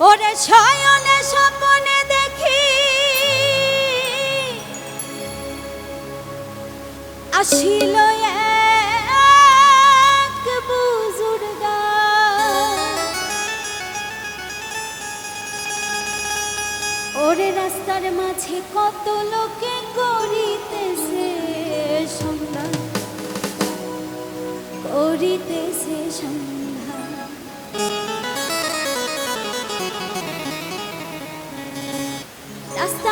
ওরে শয়নে স্বপনে দেখি। আসিল ওরে রাস্তার মাঝে কত লোকে করিতেছে সন্ধান করিতেছে সন্ধান 明日